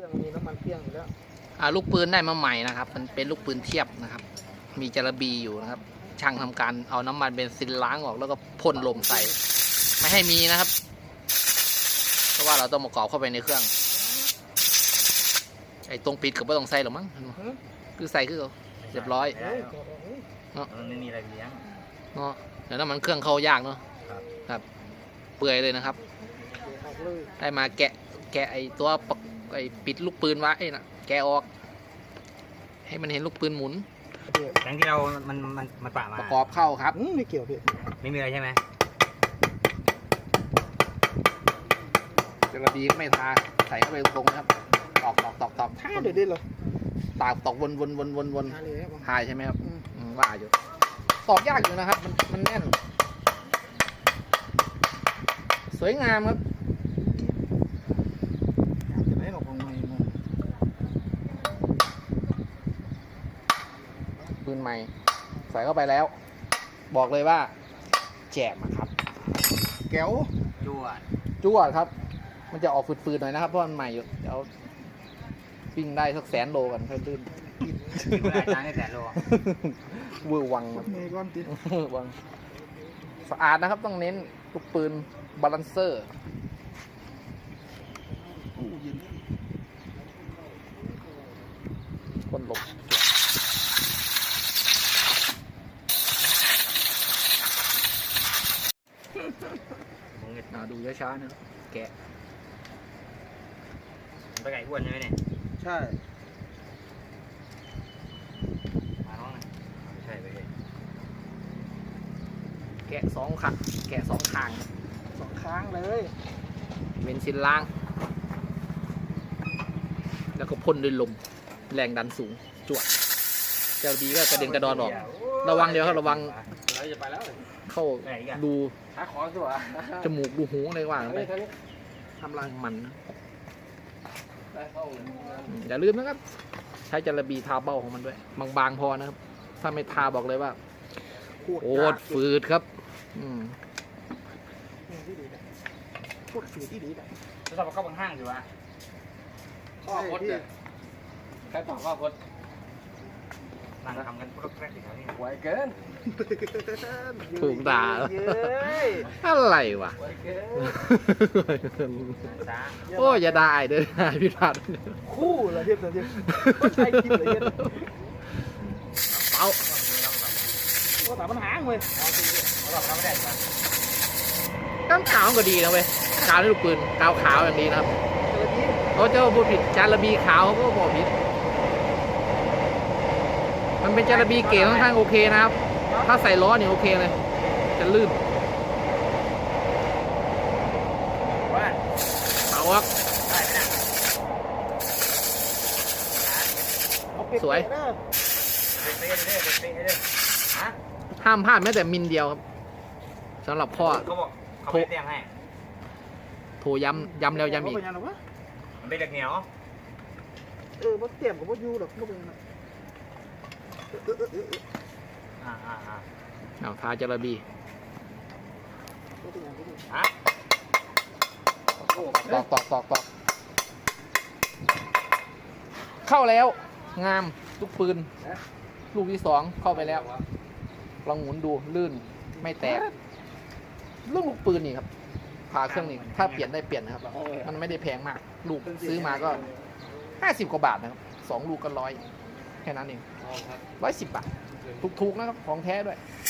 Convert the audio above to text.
รื่องมีน้ำมันเครื่องอยู่แล้วอ่าลูกปืนได้มาใหม่นะครับ มันเป็นลูกปืนเทียบนะครับ มีจระบีอยู่นะครับ ช่างทำการเอาน้ำมันเบนซินล้างออกแล้วก็พ่นลมใส่ ไม่ให้มีนะครับ เพราะว่าเราต้องประกอบเข้าไปในเครื่อง ไอ้ตรงปิดก็ไม่ต้องใส่หรอกมั้งคือใส่คือเอาเรียบร้อยเฮ้ยขอเฮ้ยมันไม่มีอะไรเลี้ยงเนาะเดี๋ยวน้ำมันเครื่องเข้ายากเนาะครับครับเปื่อยเลยนะครับเดี๋ยวออกเลยได้มาแกะแกะไอ้ตัวปก ไอ้ปิดลูกปืนไว้นะแกะออก ให้มันเห็นลูกปืนหมุนเดี๋ยวแทงที่เรา มัน มัน มันปะมาประกอบเข้าครับ อืมไม่เกี่ยวพี่ไม่มีอะไรใช่ไหมจระบีก็ไม่ทา ใส่เข้าไปตรงๆนะครับ ตอกตอกตอกตอกถ้าเดี๋ยวได้เหรอตากตอกวนวนวนวนวนถ้าเลยครับผมทายใช่ไหมครับอืมอืมว่าอยู่ ตอกยากอยู่นะครับ มัน มันแน่น สวยงามครับ จะได้หรอกของใหม่มา ปืนใหม่ ใส่เข้าไปแล้ว บอกเลยว่า แจมอะครับ แก้วจวดจวดครับ มันจะออกฝืดๆหน่อยนะครับเพราะมันใหม่อยู่เดี๋ยวปิ้งได้สักแสนโลกันค่อยลื่นกินไม่ได้จานได้แต่โลเวอร์วังเมย์ก้อนติดเวอร์วังสะอาดนะครับต้องเน้นลูกปืนบาลานเซอร์อู้เย็นคนหลบ มึง อ่าดูช้าๆนะแกะไปไก่อ้วนใช่ไหมเนี่ยใช่ มาน้องนะไม่ใช่ไปเลยแกะสองขังแกะสองทางสองค้างเลยเบนซินล่าง แล้วก็พ่นด้วยลมแรงดันสูงจวดเจลบีก็กระเด็นกระดอนออก ระวังเดี๋ยวครับระวัง เราจะไปแล้ว เข้าไหนอีกอะดูหาของตัวจมูกดูหูอะไรว่างไปทำลายมันนะอืมอย่าลืมนะครับ ใช้จระบีทาเบ้าของมันด้วย บางๆพอนะครับ ถ้าไม่ทาบอกเลยว่าโคตรโคตรฝืดครับ อืมที่ดีนะโคตรฝืดที่ดีนะจะต้องเข้าบางห้างสิวะข้อคดเนี่ยใครตอบข้อคด นั่งทำกันพวกแรกสิครับนี่ไวเกินถูกด่าเย้ยอะไรวะ ไวเกินช้าโอ้ยอย่าได้เด้อพี่พัดคู่เหรอเทียบเหรอเทียบคนไทยคิดเหรอเทียบเป้าก็แต่มันหางเว้ยเราเราไม่ได้สิวะก้ามขาวก็ดีนะเว้ยขาวในลูกปืนขาวขาวอย่างดีนะครับเจอทีเขาจะพูดผิดจาระบีขาวเขาก็บอกผิด มันเป็นจาระบีเก๋ค่อนข้างโอเคนะครับ ถ้าใส่ล้อเนี่ยโอเคเลย จะลื่นว่าเอาครับได้ไหมนะเอาเปรีบสวยเด้อเป็นเป๊ะเลยเป็นเป๊ะเลยฮะห้ามพลาดแม้แต่มิลเดียวครับสำหรับพ่อเขาบอกเขาไม่เตรียมให้โทรย้ำย้ำแล้วย้ำอีกบ่เป็นหยังหรอกวะมันเป็นเหล็กเหนียวเออบ่เตรียมกับบ่อยู่หรอกบ่เป็นหยังหร อกเออเออเออเอออ่าอ่าอ่าเอาทาจาระบีบ่เป็นหยังบ่เป็นหยังฮะตอกตอกตอกตอกเข้าแล้ว งามลูกปืน ลูกที่สองเข้าไปแล้ว ลองหมุนดูลื่นไม่แตก เรื่องลูกปืนนี่ครับพาเครื่องนี้ถ้าเปลี่ยนได้เปลี่ยนนะครับ มันไม่ได้แพงมาก ลูกซื้อมาก็ห้าสิบกว่าบาทนะครับสองลูกก็ร้อย แค่นั้นเองร้อยสิบบาท ถูกๆนะครับ ของแท้ด้วยเ